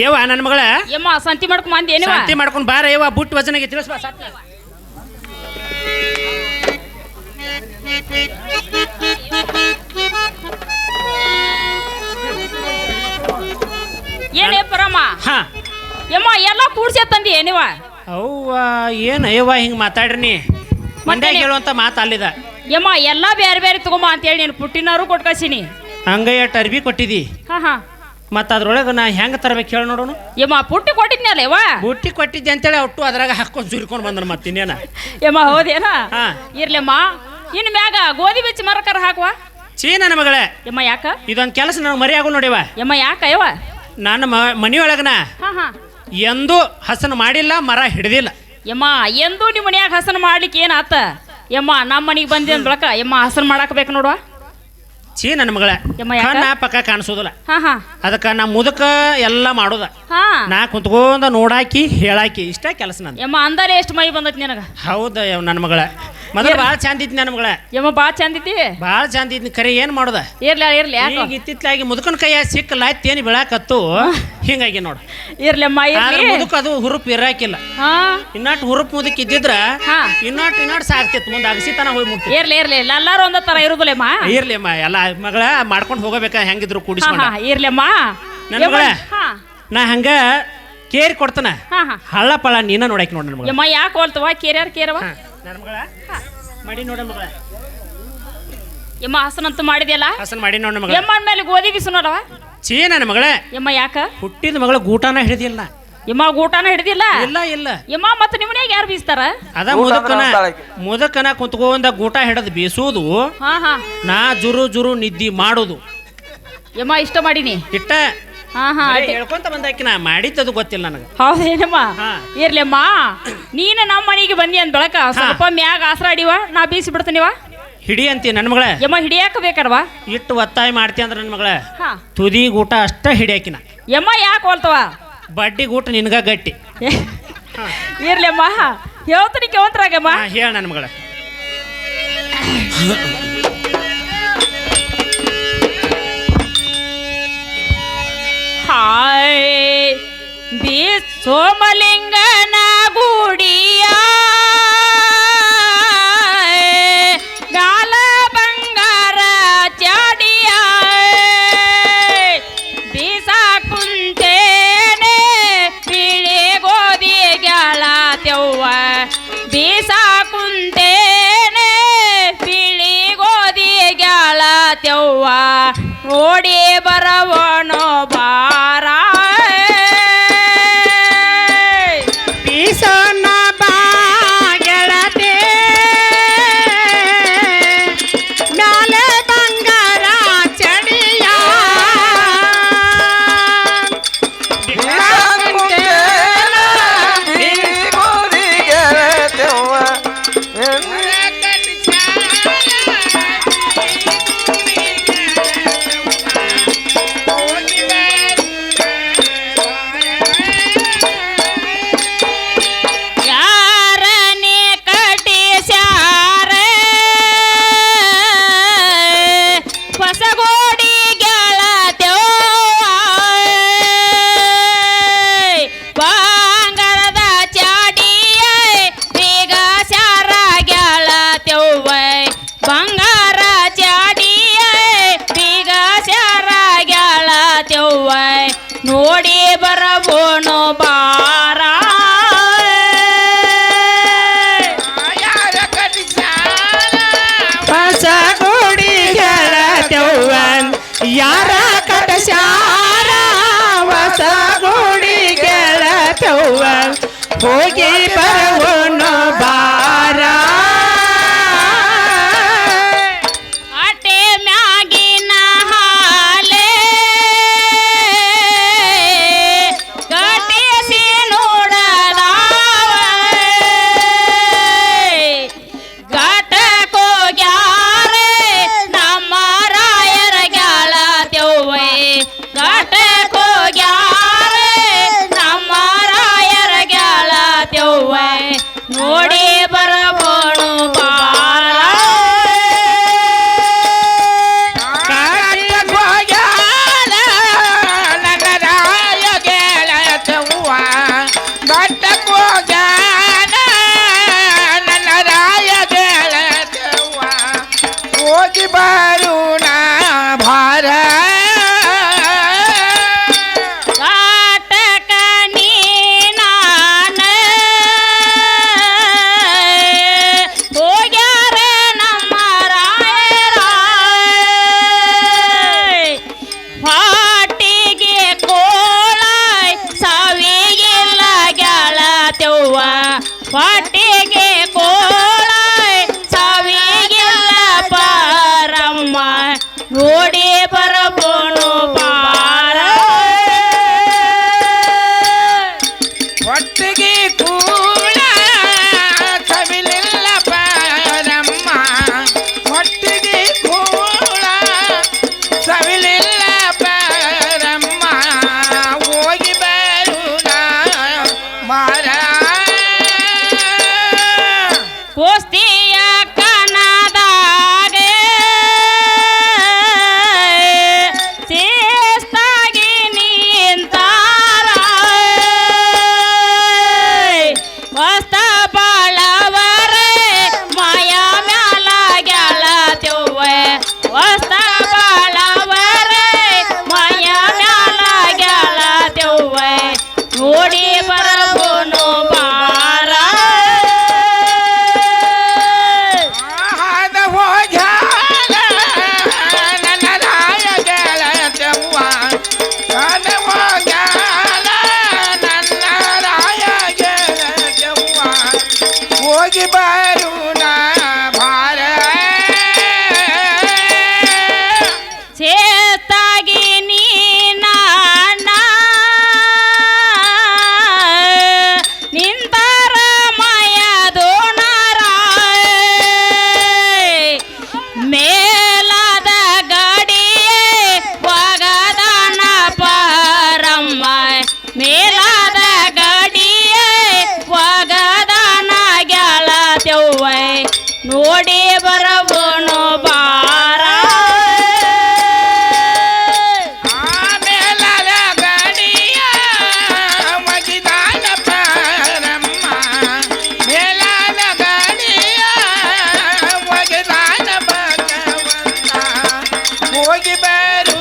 ಯವ್ವ ನನ್ನ ಮಗಳ? ಯಮ್ಮ ಸಂತಿ ಮಾಡ್ಕೊಂಡ್ ಬಂದಿ ಏನಿವ ಶಾಂತಿ ಮಾಡ್ಕೊಂಡು ಬಾರ ಯವ್ವ ಬುಟ್ಟು ವಚನಗೆ ತಿಳಿಸ್ಬಾ ಸಾತ್ನ. ಏನೇ ಪರಮ್ಮ ಹಾ. ಯಮ್ಮ ಎಲ್ಲ ಕೂಡ್ಸೇ ತಂದಿ ಏನಿವ ಅವ್ವ ಏನು ಅಯ್ಯವ್ವ ಹಿಂಗೆ ಮಾತಾಡ್ರಿ ನೀ? ಮಂಡ್ಯಾಗ ಹೇಳುವಂಥ ಮಾತು ಅಲ್ಲಿದ. ಯಮ್ಮ ಎಲ್ಲ ಬೇರೆ ಬೇರೆ ತಗೊಂಬ ಅಂತೇಳಿ ನೀನು ಪುಟ್ಟಿನವರು ಕೊಟ್ಟು ಕಳ್ಸೀನಿ ಟರ್ಬಿ ಕೊಟ್ಟಿದಿ. ಹಾ ಹಾ. ಮತ್ತು ಅದ್ರೊಳಗೆ ನಾ ಹೆಂಗೆ ತರ್ಬೇಕು ಹೇಳಿ ನೋಡೋಣ. ಯಮ್ಮ ಪುಟ್ಟಿ ಕೊಟ್ಟಿದ್ನಲ್ಲ ಯವ್ವ? ಪುಟ್ಟಿ ಕೊಟ್ಟಿದ್ದೆ ಅಂತೇಳಿ ಒಟ್ಟು ಅದ್ರಾಗ ಹಾಕೊಂಡು ಸುರ್ಕೊಂಡು ಬಂದ್ರ ಮತ್ತೆ ಇನ್ನೇನ. ಯಮ್ಮ ಹೌದೇನ? ಹಾ. ಇರ್ಲಮ್ಮ ಇನ್ ಮ್ಯಾಗ ಗೋಧಿ ಬೆಚ್ಚ ಮರಕರ ಹಾಕುವ. ಚೀನ ನನ್ನ ಮಗಳೇ. ಯಮ್ಮ ಯಾಕ? ಇದೊಂದು ಕೆಲಸ ನನಗೆ ಮರಿ ಆಗು ನೋಡಿವ ಯಮ್ಮ ಯಾಕ ಯವ್ವ? ನನ್ನ ಮ ಮನೆಯೊಳಗನ ಹಾ ಹಾ. ಎಂದೂ ಹಸನ ಮಾಡಿಲ್ಲ ಮರ ಹಿಡ್ದಿಲ್ಲ. ಯಮ್ಮ ಎಂದೂ ನಿಮ್ಮ ಮನ್ಯಾಗ ಹಸನ ಮಾಡ್ಲಿಕ್ಕೆ ಏನಾತ ಯಮ್ಮ ನಮ್ಮ ಮನೆಗೆ ಬಂದಿದ್ದ ಬಳಕ ಯಮ್ಮ ಹಸನ ಮಾಡಾಕ ಬೇಕು ನೋಡುವ? ಚೀ ನನ್ನ ಮಗಳ. ಯಮ್ಮ ಯಾಕ? ಕಣ್ಣ ಪಕ್ಕ ಕಾಣಿಸೋದಿಲ್ಲ. ಹಾ ಹಾ. ಅದಕ್ಕೆ ನಾ ಮುದಕ ಎಲ್ಲ ಮಾಡೋದ. ಹಾ. ನಾ ಕುಂತ್ಕೊಂಡ ನೋಡಾಕಿ ಹೇಳಾಕಿ ಇಷ್ಟ ಕೆಲಸ ನಂದು. ಯಮ್ಮ ಅಂದಾರೆ ಎಷ್ಟು ಮೈ ಬಂದೈತಿ ನಿನಗ? ಹೌದ ನನ್ನ ಮಗಳ. ಮೊದಲು ಭಾಳ ಚಂದ ಇತ್ತು ನನ್ನ ಮಗಳ. ಯಮ್ಮ ಬಾ ಚಂದಿತಿ ಭಾಳ ಚಂದ ಇದ್ನಿ ಕರೆ ಏನು ಮಾಡುದ? ಇರ್ಲಿ ಇರ್ಲಿ ಯಾಕ? ಈಗ ಇತ್ತಿತ್ಲಾಗಿ ಮುದುಕನ ಕೈಯ ಸಿಕ್ಕಲ್ಲ ಏನು ಬೆಳಕತ್ತು? ಹಿಂಗಾಗಿ ನೋಡು. ಇರ್ಲಮ್ಮ ಆದ್ರೆ ಇರ್ಲಿ. ಮುದುಕ ಅದು ಹುರುಪ್ ಇರಾಕಿಲ್ಲ. ಹಾ. ಇನ್ನಾಟ್ ಹುರುಪ್ ಮುದುಕ್ ಇದ್ದಿದ್ರ ಹಾ. ಇನ್ನಾಟ್ ಇನ್ನಾಟ್ ಸಾಕ್ತಿತ್ತು ಮುಂದೆ ಅಗಸಿತನ ಹೋಗಿ ಮುಟ್ಟಿ. ಇರ್ಲಿ ಇರ್ಲಿ ಎಲ್ಲಾರು ಒಂದ ತರ ಇರುದಿಲ್ಲಮ್ಮ ಇರ್ಲಿ ಅಮ್ಮ ಎಲ್ಲ ಮಗಳ ಮಾಡ್ಕೊಂಡು ಹೋಗಬೇಕ ಹೆಂಗಿದ್ರು ಹಾ ಇರ್ಲಿ ಇರ್ಲಮ್ಮ ಮಗಳೇ? ಹಾ. ನಾ ಹಂಗ ಕೇರಿ ಕೊಡ್ತಾನ. ಹಾ ಹಾ. ಹಳ್ಳ ಪಳ ನೀನ ನೋಡಕ್ ನೋಡ್ ನನ್ನ ಮಗಳ. ಯಮ್ಮ ಯಾಕೆ ಹೋಲ್ತವ ಕೇರ್ಯಾರ ಕೇರವ? ನನ್ನ ಮಗಳ? ಮಾಡಿ ನೋಡ ಮಗಳ. ಯಮ್ಮ ಹಸನಂತೂ ಮಾಡಿದೆಯಲ್ಲ? ಹಸನ್ ಮಾಡಿ ನೋಡ ಮಗಳ. ಯಮ್ಮ ಮೇಲೆ ಗೋಧಿ ಬಿಸು ನೋಡವ ಚೀ ನನ್ನ ಮಗಳ. ಯಮ್ಮ ಯಾಕ? ಹುಟ್ಟಿದ ಮಗಳ ಗೂಟಾನ ಹಿಡಿದಿಲ್ಲ ಯಮ್ಮ ಗೂಟಾನ ಹಿಡಿದಿಲ್ಲ? ಇಲ್ಲ ಇಲ್ಲ. ಯಮ್ಮ ಮತ್ತೆ ನಿಮ್ಮನ್ಯಾಗ ಯಾರು ಬೀಸ್ತಾರ? ಅದ ಮುದಕನ. ಮುದಕನ ಕುಂತ್ಕೊಂಡ ಗೂಟ ಹಿಡದ್ ಬೀಸೋದು. ಹಾ ಹಾ. ನಾ ಜುರು ಜುರು ನಿದ್ದಿ ಮಾಡೋದು. ಯಮ್ಮ ಇಷ್ಟ ಮಾಡೀನಿ. ಇಟ್ಟ. ಹಾ ಹಾ ಅಡ್ಡಿ. ಹೇಳ್ಕೊಂತ ಬಂದಾಕಿ ನಾ ಮಾಡಿದ್ದದು ಗೊತ್ತಿಲ್ಲ ನನಗೆ. ಹೌದೇನಮ್ಮ? ಹಾ. ಇರ್ಲಮ್ಮ ನೀನು ನಮ್ಮ ಮನೆಗೆ ಬಂದಿ ಅಂದ್ ಬೆಳಕ. ಸ್ವಲ್ಪ ಮ್ಯಾಗ ಆಸರ ಅಡಿವ ನಾ ಬೀಸಿ ಬಿಡ್ತೀನಿವ ಹಿಡಿ ಅಂತಿ ನನ್ನ ಮಗಳ. ಯಮ್ಮ ಹಿಡಿಯಾಕ ಬೇಕಲ್ವಾ? ಇಟ್ಟು ಒತ್ತಾಯ ಮಾಡ್ತಿ ಅಂದ್ರೆ ನನ್ನ ಮಗಳ. ಹಾ. ತುದಿ ಗೂಟ ಅಷ್ಟ ಹಿಡಿಯಾಕಿನ ಯಮ್ಮ ಯಾಕೆ ಹೋಲ್ತವ? ಬಡ್ಡಿ ಊಟ ನಿನ್ಗ ಗಟ್ಟಿ. ಇರ್ಲಮ್ಮ ಹೇಳ್ತೀನಿ ಕೇವಂತ್ರಾಗಮ್ಮ ಹಾ, ಹೇಳ ನನ್ನ ಮಗಳ. ಹಾಯ್. ಬಿ ಸೋಮಲಿಂಗನ ಗುಡಿಯ ಹೋಗಿ ಬರೋಣ ಹೋಗಿ ಬರೋಣ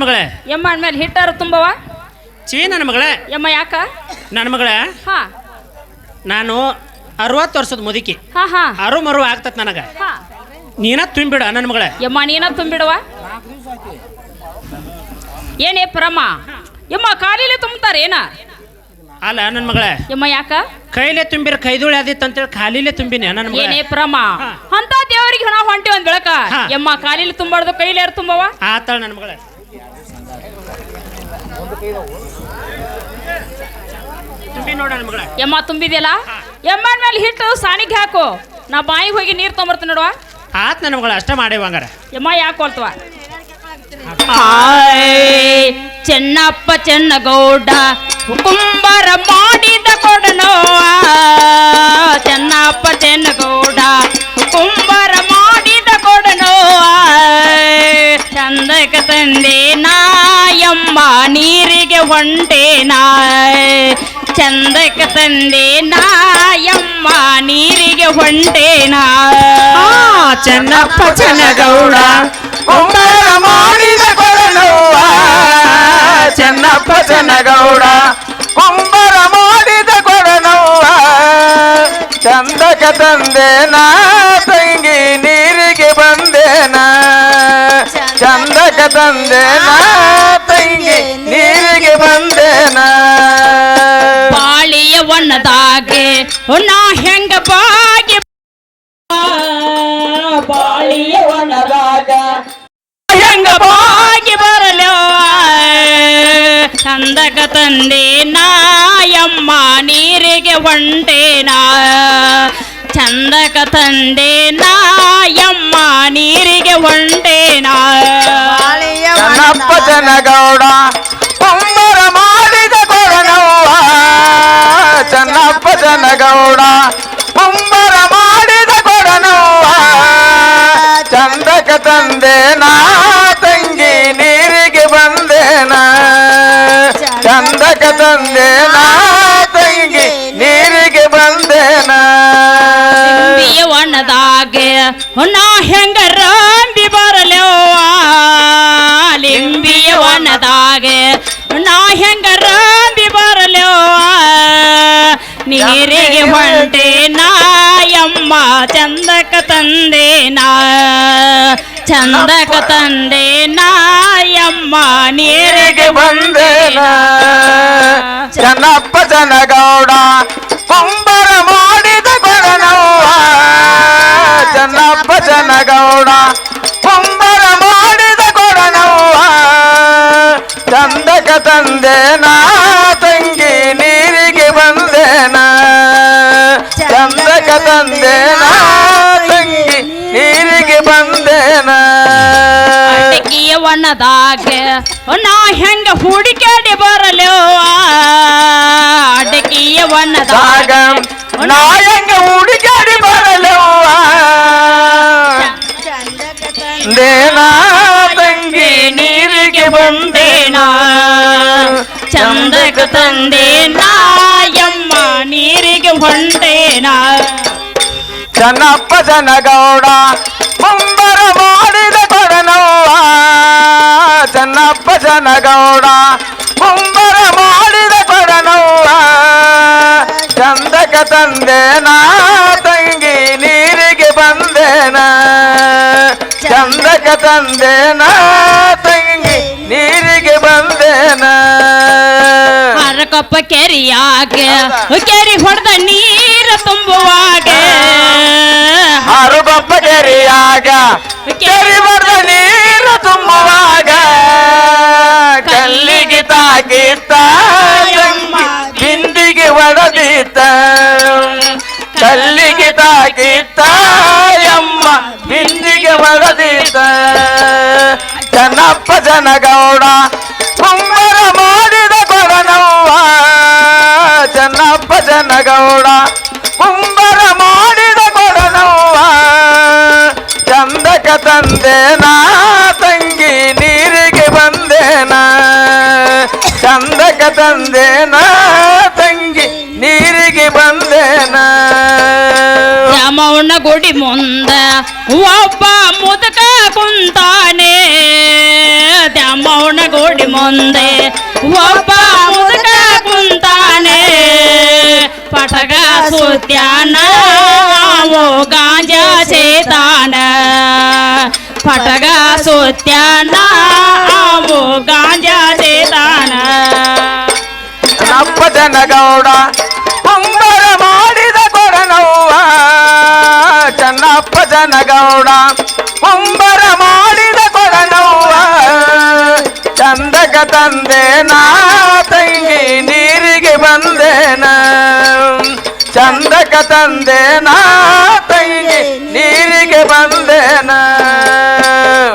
ನನ್ನ ಮಗಳೇ? ಯಮ್ಮ ಅಂದ್ಮೇಲೆ ಹಿಟ್ಟಾರ ತುಂಬವ? ಚೀ ನನ್ನ ಮಗಳೇ. ಯಮ್ಮ ಯಾಕ? ನನ್ನ ಮಗಳೇ ಹಾ. ನಾನು ಅರವತ್ತು ವರ್ಷದ ಮುದುಕಿ. ಹಾ ಹಾ. ಅರು ಮರು ಆಗ್ತತ್ ನನಗೆ. ಹಾ. ನೀನ ತುಂಬಿಡ ನನ್ನ ಮಗಳೇ. ಯಮ್ಮ ನೀನ ತುಂಬಿಡುವ? ಏನೇ ಪ್ರಮ? ಯಮ್ಮ ಕಾಲಿಲೆ ತುಂಬುತ್ತಾರೆ ಏನ? ಅಲ್ಲ ನನ್ನ ಮಗಳೇ. ಯಮ್ಮ ಯಾಕ? ಕೈಲೇ ತುಂಬಿರ ಕೈದುಳಿ ಆದಿತ್ತು ಅಂತೇಳಿ ಖಾಲಿಲೇ ತುಂಬಿನಿ ನನ್ನ ಏನೇ ಮಗಳೇ ಪ್ರಮ? ಹಾ. ಅಂತ ದೇವರಿಗೆ ನಾವು ಹೊಂಟಿ ಒಂದ್ ಬೆಳಕ. ಹಾ. ಯಮ್ಮ ಕಾಲಿಲಿ ತುಂಬಾರ್ದು ಕೈಲಿ ಯಾರು ತುಂಬವ? ಆತಾಳ ನನ್ನ ಮಗಳೇ. ತುಂಬಿ ಯಮ್ಮ ತುಂಬಿದೆಯಲ್ಲ? ಯಮ್ಮನ ಮೇಲೆ ಹಿಟ್ಟು ಸಾಣಿಗೆ ಹಾಕು. ನಾ ಬಾಯಿಗೆ ಹೋಗಿ ನೀರು ತೊಂಬರ್ತೀನಿ ನೋಡುವ. ಆತ್ ನನ್ನ ಮಗಳ ಅಷ್ಟ ಮಾಡೇವ ಹಂಗಾರ. ಯಮ್ಮ ಯಾಕೆ ಹೊಲ್ತವ? ಚೆನ್ನಪ್ಪ ಚೆನ್ನಗೌಡ ಕುಂಬರ ಮಾಡಿದ ಕೊಡನೋ ಚೆನ್ನಪ್ಪ ಚೆನ್ನಗೌಡ ಕುಂಬರ ಚಂದಕ ತಂದೆ ನಾಯಮ್ಮ ನೀರಿಗೆ ಹೊಂಟೆ ನಾ ಚಂದಕ ತಂದೆ ನಾಯಮ್ಮ ನೀರಿಗೆ ಹೊಂಟೇನಾ? ಆ, ಚೆನ್ನಪ್ಪ ಚೆನ್ನಗೌಡ ಒಮ್ಮರ ಮಾಡಿದ ಕೊಡನವ್ವ ಚೆನ್ನಪ್ಪ ಚೆನ್ನಗೌಡ ಕುಂಬಾರ ಮಾಡಿದ ಕೊಡನವ್ವ ಚಂದಕ ತಂದೇನಾ ತಂಗಿ ಚಂದಕ ತಂದೇನಾ ತಂಗಿ ನೀರಿಗೆ ಬಂದೇನಾ ಬಾಳಿಯ ಒಣ್ಣದಾಗೆ ನಾ ಹೆಂಗ ಬಾಗಿ ಬಾಳಿಯ ಒಣ್ಣದಾಗ ಹೆಂಗ ಬಾಗಿ ಬರಲೋ ಚಂದಕ ತಂದೆ ನಾಯಮ್ಮ ನೀರಿಗೆ ಹೊಂಟೇನಾ ಚಂದಕ ತಂದೆ ನಾಯಮ್ಮ ನೀರಿಗೆ ಹೊಂಟೇನಾ ಚೆನ್ನಪ್ಪ ಚೆನ್ನಗೌಡ ಪೊಂಬರ ಮಾಡಿದ ಕೊಡನವ್ವ ಚನ್ನಪ್ಪ ಚೆನ್ನಗೌಡ ಕುಂಬರ ಮಾಡಿದ ಕೊಡನವ್ವ ಚಂದಕ ತಂದೇನಾ ನೀರಿಗೆ ಹೊಂಟೆ ನಾಯಮ್ಮ ಚಂದಕ ತಂದೆ ನಾ ಚಂದಕ ತಂದೆ ನಾಯಮ್ಮ ನೀರಿಗೆ ನೀರಿಗೆ ಬಂದೇನ ಚೆನ್ನಪ್ಪ ಚೆನ್ನಗೌಡ, ಕುಂಬರ ಮಾಡಿದ ಕೊಡನವ್ವ. ಚೆನ್ನಪ್ಪ ಚೆನ್ನಗೌಡ, ಕುಂಬರ ಮಾಡಿದ ಕೊಡನವ್ವ. ಚಂದಕ ತಂದೇನಾ? ತಂಗಿ ಅಡಗಿಯ ಒಣದಾಗೆ ನಾ ಹೆಂಗ ಹುಡುಕಾಡಿ ಬರಲೋ ಅಡಗಿಯ ಒಣದಾಗ ಸಾಗ ನಾಯಂಗ ಹುಡುಗಾಡಿ ಬರಲವ್ವ ದೇನಾ ತಂಗಿ ನೀರಿಗೆ ಬಂದೇನಾ ಚಂದಕ ತಂದೆ ನಾಯಮ್ಮ ನೀರಿಗೆ ಹೊಂಟೇನಾ ಚೆನ್ನಪ್ಪ ಜನಗೌಡ ಕುಂಬರ ಚೆನ್ನಪ್ಪ ಜನಗೌಡ ಕುಂಬರ ಮಾಡಿದ ಕೊಡನವ್ವ ಚಂದಕ ತಂದೇನಾ ತಂಗಿ ನೀರಿಗೆ ಬಂದೇನಾ ಚಂದಕ ತಂದೇನಾ ತಂಗಿ ನೀರಿಗೆ ಬಂದೇನಾ ಹರಕೊಪ್ಪ ಕೆರಿಯಾಗ ಕೆರಿ ಹೊಡೆದ ನೀರು ತುಂಬುವಾಗ ಹರುಗೊಪ್ಪ ಕೆರೆಯಾಗ ತಾಕಿತ್ತ ಬಿಂದಿಗೆ ಒಡೆದಿತ್ತ ಕಲ್ಲಿಗೆ ತಾಕಿತ್ತ ఉన్న గుడి ముంద ఒప్ప ముదక కుంతానే. దమ్మౌన గుడి ముందే ఒప్ప ముదక కుంతానే. పటగా సుత్యాన ఓ గాంజా చేతాన. పటగా సుత్యాన ఓ గాంజా చేతాన. గౌడ ಜನಗೌಡ ಕುಂಬರ ಮಾಡಿದ ಕೊಡನವ್ವ ಚಂದಕ ತಂದೇನಾ ತಂಗಿ ನೀರಿಗೆ ಬಂದೇನ. ಚಂದಕ ತಂದೇನಾ ತಂಗಿ ನೀರಿಗೆ ಬಂದೇನ.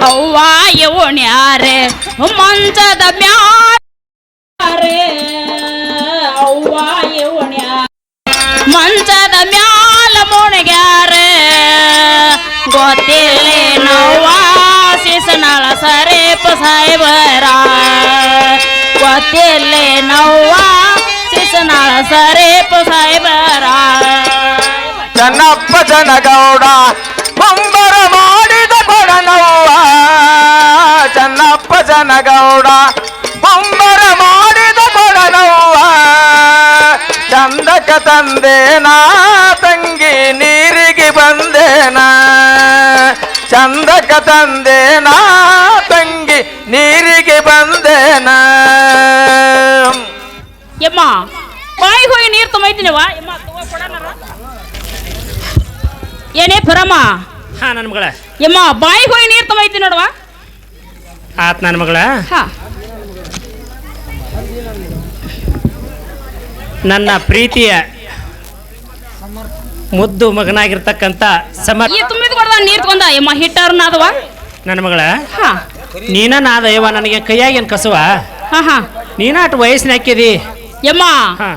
ಅವ್ವ ಇವಣ್ಯಾರೆ ಮಂಚದ ಮ್ಯಾರೆ. ಅವ್ವ ಇವಣ್ಯಾ ಮಂಚದ ಸರೇಪ ಸಾಯ್ಬರ ಗೊತ್ತಿಲ್ಲೇ ನೋವ ಶಿಸನಾಳ ಸರೇಪ ಸಾಹೇಬರ. ಚೆನ್ನಪ್ಪ ಜನಗೌಡ ಬಂಬರ ಮಾಡಿದ ಕೊಡನವ್ವ. ಚನ್ನಪ್ಪ ಜನಗೌಡ ಬಂಬರ ಮಾಡಿದ ಕೊಡನವ್ವ. ಚಂದಕ ತಂದೇನಾ, ತಂಗಿ ನೀರಿಗೆ ಬಂದೇನಾ. ಚಂದಕ ತಂದೇನಾ ತಗೋ ಏನೇ ಪರಮ? ಹಾ ನನ್ನ ಮಗಳ. ಯಮ್ಮ ಬಾಯಿಗೆ ಹೋಗಿ ನೀರು ತುಂಬೈತಿ ನೋಡವ ಆತ್ ನನ್ನ ಮಗಳ. ಹಾ. ನನ್ನ ಪ್ರೀತಿಯ ಮುದ್ದು ಮಗನಾಗಿರ್ತಕ್ಕಂಥ ಸಮರ್ ಈ ತುಂಬಿದ ಕೊಡ್ದ ನೀರು ತಗೊಂಡ? ಯಮ್ಮ ಹಿಟ್ಟಾರು ನಾದವ ನನ್ನ ಮಗಳ. ಹಾ. ನೀನ ನಾದ ಯವ್ವ ನನಗೆ ಕೈಯಾಗೇನು ಕಸುವ? ಹಾ ಹಾ. ನೀನ ಅಟ್ ವಯಸ್ಸಿನ ಹಾಕಿದಿ? ಯಮ್ಮ ಹಾ.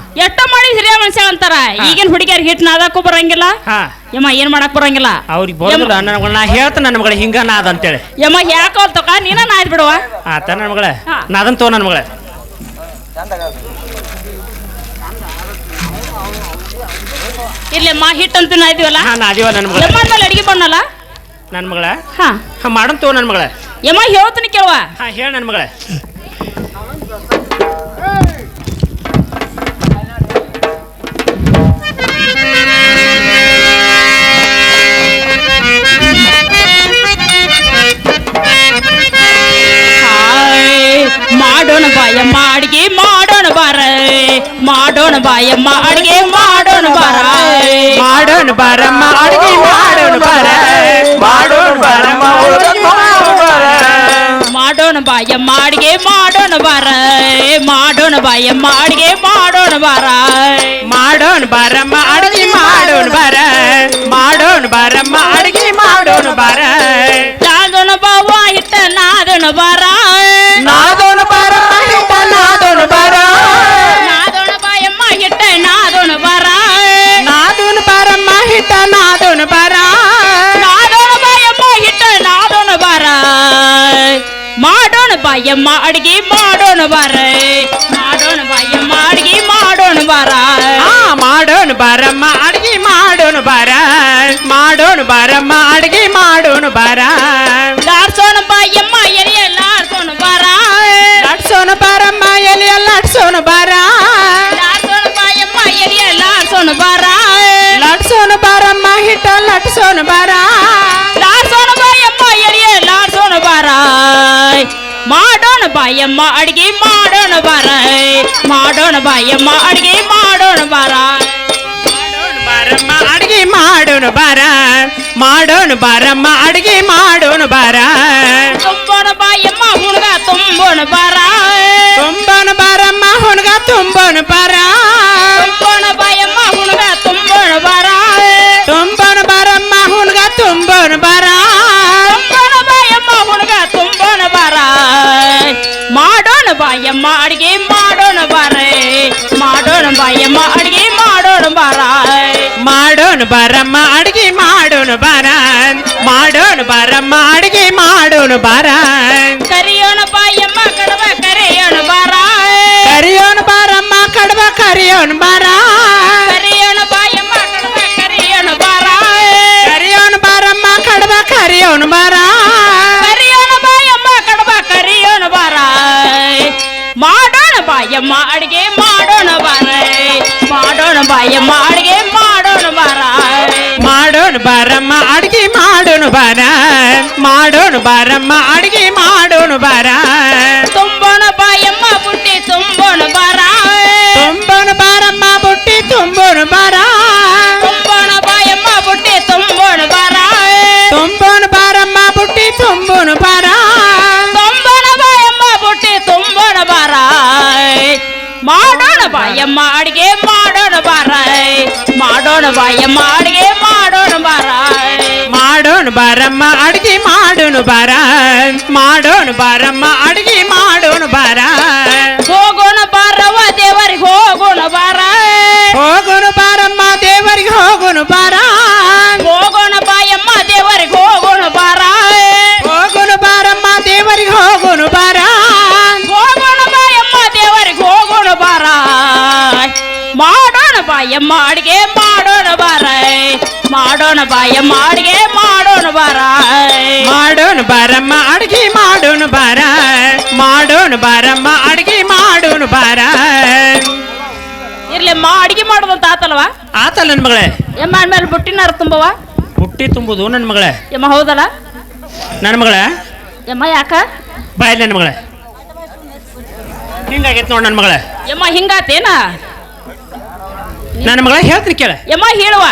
ಮನುಷ್ಯ ಅಂತಾರ. ಈಗಿನ ಹುಡುಗಿಯರ್ ಹಿಟ್ ನಾದಕ್ಕೂ ಬರಂಗಿಲ್ಲ. ಹಾ. ಯಮ್ಮ ಏನ್ ಮಾಡಕ್ ಬರಂಗಿಲ್ಲ. ಅವ್ರಿಗೆ ಬರೋದಿಲ್ಲ. ನನ್ನ ಹೇಳ್ತ ನಾ ಹೇಳ್ತೇನೆ ನನ್ನ ಮಗಳ ಹಿಂಗ ನಾದ ಅಂತೇಳಿ. ಯಮ್ಮ ಯಾಕೋಲ್ತಕ ನೀನ ನಾಯ್ದು ಬಿಡುವ. ಆತ ನನ್ನ ಮಗಳ. ಹಾ. ನಾದನ್ ತೋ ನನ್ನ ಮಗಳ. ಇರ್ಲಿಯಮ್ಮ ಹಿಟ್ ಅಂತ ನಾಯ್ದಿವಲ್ಲ ಹಾ ನಾದಿವ ನನ್ನ ಮಗಳ. ಯಮ್ಮ ಮೇಲೆ ಅಡಿಗೆ ಬಣ್ಣಲ್ಲ? ನನ್ನ ಮಗಳ? ಹಾ. ಹಾ ಮಾಡನ್ ತೋ ನನ್ನ ಮಗಳ. ಯಮ್ಮ ಹೇಳ್ತೀನಿ ಕೇಳುವ. ಹಾ ಹೇಳ ನನ್ನ ಮಗಳ. ಮಾಡೋಣ ಬಾಯಮ್ಮ ಅಡಿಗೆ ಮಾಡೋಣ ಬಾರ ಮಾಡೋಣ ಬಾಯಮ್ಮ ಅಡಿಗೆ ಮಾಡೋಣ ಬಾರ ಮಾಡೋಣ ಬಾರಮ್ಮ ಅಡುಗೆ ಮಾಡೋಣ ಬಾರ ಮಾಡೋಣ ಬಾರಮ್ಮ ಹುಡುಗ ಬಾರ. ಮಾಡೋಣ ಬಾಯಮ್ಮ ಅಡಿಗೆ ಮಾಡೋಣ ಬಾರ ಮಾಡೋಣ ಬಾಯಮ್ಮ ಅಡಿಗೆ ಮಾಡೋಣ ಬಾರ ಮಾಡೋಣ ಬಾರಮ್ಮ ಅಡುಗೆ ಮಾಡೋಣ ಬಾರ ಬಾಯಮ್ಮ ಅಡಿಗೆ ಮಾಡೋಣ ಬಾರ ಮಾಡೋಣ ಬಾಯಮ್ಮ ಅಡಿಗೆ ಮಾಡೋಣ ಬಾರ ಆ ಮಾಡೋಣ ಬಾರಮ್ಮ ಅಡುಗೆ ಮಾಡೋಣ ಬಾರ ಮಾಡೋಣ ಬಾರಮ್ಮ ಅಡುಗೆ ಮಾಡೋಣ ಬಾರ ಲಾಡ್ಸೋಣ ಬಾಯಮ್ಮ ಎಲೆಯ ಲಾಡ್ಸೋಣ ಬಾರ ಲಟ್ಸೋಣ ಬಾರಮ್ಮ ಎಲೆ ಲಟ್ಸೋಣ ಬಾರ ಲಾಡ್ಸೋಣ ಬಾಯಮ್ಮ ಎಲೆಯ ಲಾಡ್ಸೋಣ ಬಾರ ಲಟ್ಸೋಣ ಬಾರಮ್ಮ ಹಿಟ್ಟ ಲಟ್ಸೋಣ ಬಾರ ಬಾಯಮ್ಮ ಅಡಿಗೆ ಮಾಡೋಣ ಬಾರ ಮಾಡೋಣ ಬಾಯಮ್ಮ ಅಡಿಗೆ ಮಾಡೋಣ ಬಾರ ಮಾಡೋಣ ಬಾರಮ್ಮ ಅಡುಗೆ ಮಾಡೋಣ ಬಾರ ಮಾಡೋಣ ಬಾರಮ್ಮ ಅಡುಗೆ ಮಾಡೋಣ ಬಾರ ತುಂಬೋಣ ಬಾಯಮ್ಮ ಹುಡುಗ ತುಂಬೋಣ ಬಾರ ತುಂಬನ ಬಾರಮ್ಮ ಹುಡುಗ ತುಂಬನ ಬಾರ ತುಂಬೋಣ ಬಾಯಮ್ಮ ಹುಡುಗ ತುಂಬೋಣ ಬಾರ ತುಂಬನ ಬಾರಮ್ಮ ಹುಡುಗ ತುಂಬನ ಬಾರ ಬಾಯಮ್ಮ ಅಡಿಗೆ ಮಾಡೋಣ ಬಾರ ಮಾಡೋಣ ಬಾಯಮ್ಮ ಅಡಿಗೆ ಮಾಡೋಣ ಬಾರ ಮಾಡೋಣ ಬಾರಮ್ಮ ಅಡುಗೆ ಮಾಡೋಣ ಬಾರ ಮಾಡೋಣ ಬಾರಮ್ಮ ಅಡುಗೆ ಮಾಡೋಣ ಬಾರ ಕರಿಯೋಣ ಬಾಯಮ್ಮ ಕಡವ ಕರೆಯೋಣ ಬಾರ ಕರಿಯೋಣ ಬಾರಮ್ಮ ಕಡಬ ಕರಿಯೋಣ ಬಾರ ಬಾಯಮ್ಮ ಅಡಿಗೆ ಮಾಡೋಣ ಬಾರ ಮಾಡೋಣ ಬಾಯಮ್ಮ ಅಡಿಗೆ ಮಾಡೋಣ ಬಾರ ಮಾಡೋಣ ಬಾರಮ್ಮ ಅಡುಗೆ ಮಾಡೋಣ ಬಾರ ಮಾಡೋಣ ಬಾರಮ್ಮ ಅಡುಗೆ ಮಾಡೋಣ ಬಾರ ಮಾಡೋಣ ಬಾಯಮ್ಮ ಅಡಿಗೆ ಮಾಡೋಣ ಬಾರ ಮಾಡೋಣ ಬಾಯಮ್ಮ ಅಡಿಗೆ ಮಾಡೋಣ ಬಾರ ಮಾಡೋಣ ಬಾರಮ್ಮ ಅಡುಗೆ ಮಾಡೋಣ ಬಾರ ಮಾಡೋಣ ಬಾಯಮ್ಮ ಅಡುಗೆ ಮಾಡೋಣ ಬಾರ. ಮಾಡೋಣ ಬಾಯಮ್ಮ ಅಡುಗೆ ಮಾಡೋಣ ಬಾರ. ಮಾಡೋಣ ಬಾರಮ್ಮ ಅಡುಗೆ ಮಾಡೋಣ ಬಾರ. ಮಾಡೋಣ ಬಾರಮ್ಮ ಅಡುಗೆ ಮಾಡೋಣ ಬಾರ. ಇರ್ಲಿ ಅಮ್ಮ ಅಡಿಗೆ ಮಾಡೋದಂತ ಆತಲ್ವಾ? ಆತಲ್ಲ ನನ್ನ ಮಗಳೇ. ಎಮ್ಮ ಅಂದ್ಮೇಲೆ ಬುಟ್ಟಿನಾರ ತುಂಬವ? ಬುಟ್ಟಿ ತುಂಬುದು ನನ್ನ ಮಗಳೇ. ಎಮ್ಮ ಹೌದಲ್ಲ? ನನ್ನ ಮಗಳೇ? ಎಮ್ಮ ಯಾಕ? ಬಾಯ್ ನನ್ನ ಮಗಳೇ. ಹಿಂಗಾಗೈತೆ ನೋಡಿ ನನ್ನ ಮಗಳೇ. ಎಮ್ಮ ಹಿಂಗಾತೇನ? ನಾನು ಮಗಳ ಹೇಳ್ತೀನಿ ಕೇಳ. ಯಮ್ಮ ಹೇಳುವ.